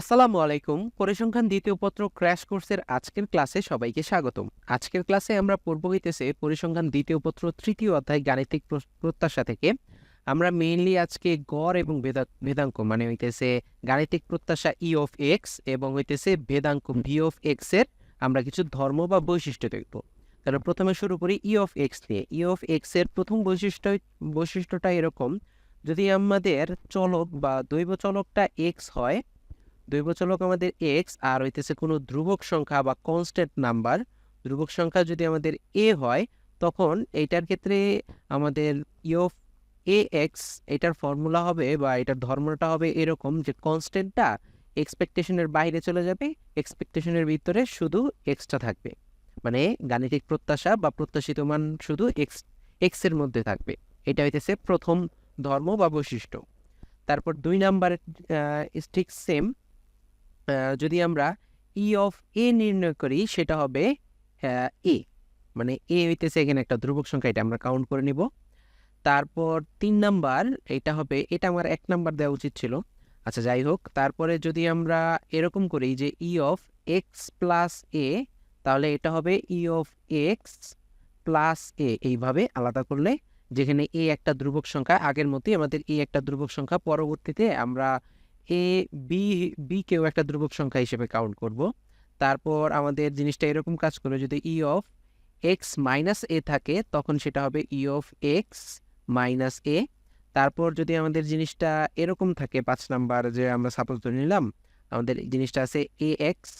আসসালামু আলাইকুম। পরিসংখ্যান দ্বিতীয় পত্র ক্র্যাশ কোর্সের আজকের ক্লাসে সবাইকে স্বাগতম। আজকের ক্লাসে আমরা পড়ব হইতেছে পরিসংখ্যান দ্বিতীয় পত্র তৃতীয় অধ্যায় গাণিতিক প্রত্যাশা থেকে। আমরা মেইনলি আজকে গড় এবং ভেদাঙ্ক মানে হইতেছে গাণিতিক প্রত্যাশা ই অফ এক্স এবং হইতেছে ভেদাঙ্ক ভি অফ এক্সের আমরা কিছু ধর্ম বা বৈশিষ্ট্য দেখব। তাহলে প্রথমে শুরু করি ই অফ এক্স দিয়ে ই অফ এক্সের প্রথম বৈশিষ্ট্য বৈশিষ্ট্যটা এরকম, যদি আমাদের চলক বা দৈব চলকটা এক্স হয় দৈব চলক আমাদের এক্স আর হইতেছে কোনো ধ্রুবক সংখ্যা বা কনস্ট্যান্ট নাম্বার ধ্রুবক সংখ্যা যদি আমাদের এ হয়, তখন এইটার ক্ষেত্রে আমাদের ইয়ফ এ এক্স এটার ফর্মুলা হবে বা এটার ধর্মটা হবে এরকম যে কনস্ট্যান্টটা এক্সপেকটেশনের বাইরে চলে যাবে এক্সপেকটেশনের ভিতরে শুধু এক্সটা থাকবে। মানে গাণিতিক প্রত্যাশা বা প্রত্যাশিত মান শুধু এক্স এক্সের মধ্যে থাকবে। এটা হইতেছে প্রথম ধর্ম বা বৈশিষ্ট্য। তারপর দুই নাম্বার ঠিক সেম যদি আমরা ই অফ এ নির্ণয় করি, সেটা হবে এ মানে এ হইতেছে এখানে একটা ধ্রুবক সংখ্যা, এটা আমরা কাউন্ট করে নিব। তারপর তিন নাম্বার, এটা হবে, এটা আমার এক নাম্বার দেওয়া উচিত ছিল। আচ্ছা যাই হোক, তারপরে যদি আমরা এরকম করি যে E of X plus A তাহলে এটা হবে E of X plus A এইভাবে আলাদা করলে যেখানে এ একটা ধ্রুবক সংখ্যা, আগের মতোই আমাদের এ একটা ধ্রুবক সংখ্যা, পরবর্তীতে আমরা এ বি বি কেও একটা ধ্রুবক সংখ্যা হিসেবে কাউন্ট করব। তারপর আমাদের জিনিসটা এরকম কাজ করে, যদি E of X minus A থাকে, তখন সেটা হবে E of X minus A তারপর যদি আমাদের জিনিসটা এরকম থাকে, পাঁচ নাম্বার যে আমরা সাপোজ ধরে নিলাম, আমাদের জিনিসটা আছে এ এক্স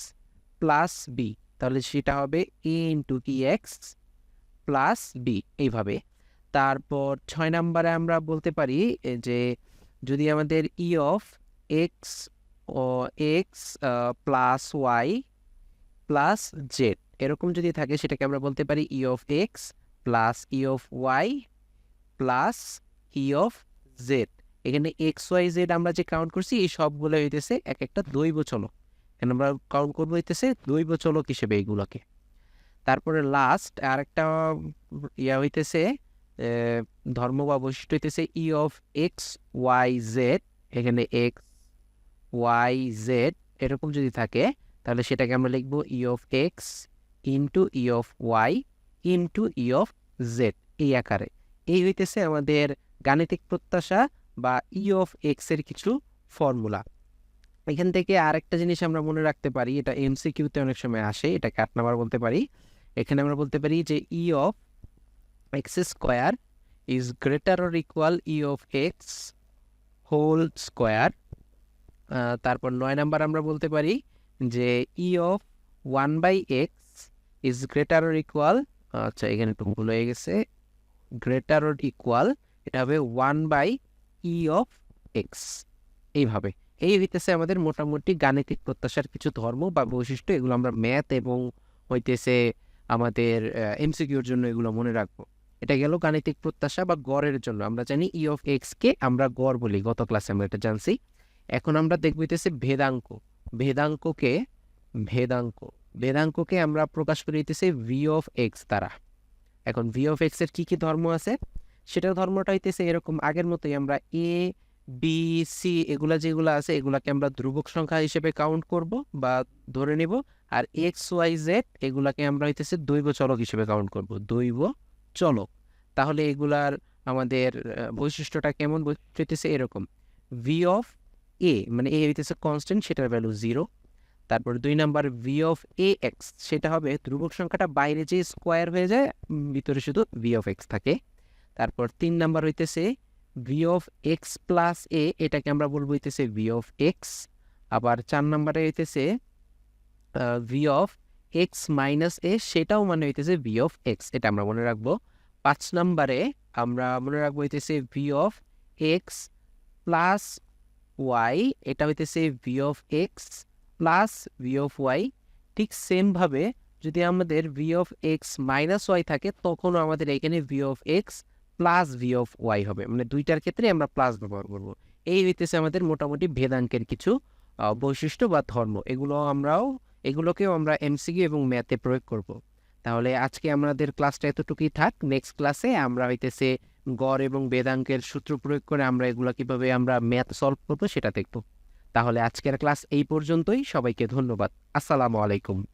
প্লাস বি তাহলে সেটা হবে A into E X plus B এইভাবে। তারপর ছয় নাম্বারে আমরা বলতে পারি যে যদি আমাদের E of X O X plus Y plus Z এরকম যদি থাকে, সেটাকে আমরা বলতে পারি E of X plus E of Y plus E of Z এখানে এক্স ওয়াই জেড আমরা যে কাউন্ট করছি, এই সবগুলো হইতেছে এক একটা দৈব চলক। এখানে আমরা কাউন্ট করব হইতেছে দৈব চলক হিসেবে এইগুলোকে। তারপরে লাস্ট আরেকটা ইয়া হইতেছে ধর্ম বা বৈশিষ্ট্য হইতেছে E of X Y Z এখানে এক্স ওয়াই জেড এরকম যদি থাকে, তাহলে সেটাকে আমরা লিখব E of X into E of Y into E of Z এই আকারে। এই হইতেছে আমাদের গাণিতিক প্রত্যাশা বা ই অফ এক্সের কিছু ফর্মুলা। এখান থেকে আরেকটা জিনিস আমরা মনে রাখতে পারি, এটা এমসিকিউতে অনেক সময় আসে, এটাকে আট নাম্বার বলতে পারি। এখানে আমরা বলতে পারি যে E of X square is greater or equal E of X whole square তারপর নয় নাম্বার আমরা বলতে পারি যে E of one by X is greater or equal আচ্ছা এখানে একটু ভুল হয়ে গেছে। গ্রেটার অর ইকুয়াল এটা হবে one by E of X এইভাবে। এই হইতেছে আমাদের মোটামুটি গাণিতিক প্রত্যাশার কিছু ধর্ম বা বৈশিষ্ট্য, এগুলো আমরা ম্যাথ এবং হইতেছে আমাদের এমসিকিউর জন্য এগুলো মনে রাখব। এটা গেল গাণিতিক প্রত্যাশা বা গড়ের জন্য। আমরা জানি ই অফ এক্সকে আমরা গড় বলি। গত ক্লাসে আমরা এটা জানছি। এখন আমরা দেখব হইতেছে ভেদাঙ্ক। ভেদাঙ্ককে ভেদাঙ্ক। ভেদাঙ্ককে আমরা প্রকাশ করে দিতেছি ভি অফ এক্স দ্বারা। এখন ভি অফ এক্সের কি কি ধর্ম আছে? সেটার ধর্মটা হইতেছে এরকম, আগের মতোই আমরা এ বি সি এগুলা যেগুলো আছে, এগুলাকে আমরা ধ্রুবক সংখ্যা হিসেবে কাউন্ট করব বা ধরে নেব। আর এক্স ওয়াই জেড এগুলাকে আমরা হইতেছে দৈব চলক হিসেবে কাউন্ট করব। দৈব চলক। তাহলে এগুলার আমাদের বৈশিষ্ট্যটা কেমন? হইতেছে এরকম। ভি অফ এ মানে এ হইতেছে কনস্ট্যান্ট সেটার ভ্যালু জিরো তারপর দুই number V of A X সেটা হবে ধ্রুবক সংখ্যাটা বাইরে যে স্কোয়ার হয়ে যায় ভিতরে শুধু ভি অফ এক্স থাকে। তারপর তিন নাম্বার হইতেছে V of X plus A এটাকে আমরা বলব হইতেছে ভি অফ এক্স আবার চার নাম্বারে হইতেছে V of X minus A সেটাও মানে হইতেছে ভি অফ এক্স এটা আমরা মনে রাখব। পাঁচ নাম্বারে আমরা মনে রাখব হইতেছে V of X plus Y এটা হইতেছে V of X plus V of Y ঠিক সেমভাবে যদি আমাদের V of X minus Y থাকে, তখনও আমাদের এখানে V of X plus V of Y হবে। মানে দুইটার ক্ষেত্রে আমরা প্লাস ব্যবহার করব। এই হইতেছে আমাদের মোটামুটি ভেদাঙ্কের কিছু বৈশিষ্ট্য বা ধর্ম। এগুলো আমরাও, এগুলোকেও আমরা এমসিকিউ এবং ম্যাথে প্রয়োগ করব। তাহলে আজকে আমাদের ক্লাসটা এতটুকুই থাক। নেক্সট ক্লাসে আমরা হইতেছে গড় এবং বেদাঙ্কের সূত্র প্রয়োগ করে আমরা এগুলো কীভাবে আমরা ম্যাথ সলভ করব সেটা দেখব। তাহলে আজকের ক্লাস এই পর্যন্তই। সবাইকে ধন্যবাদ। আসসালামু আলাইকুম।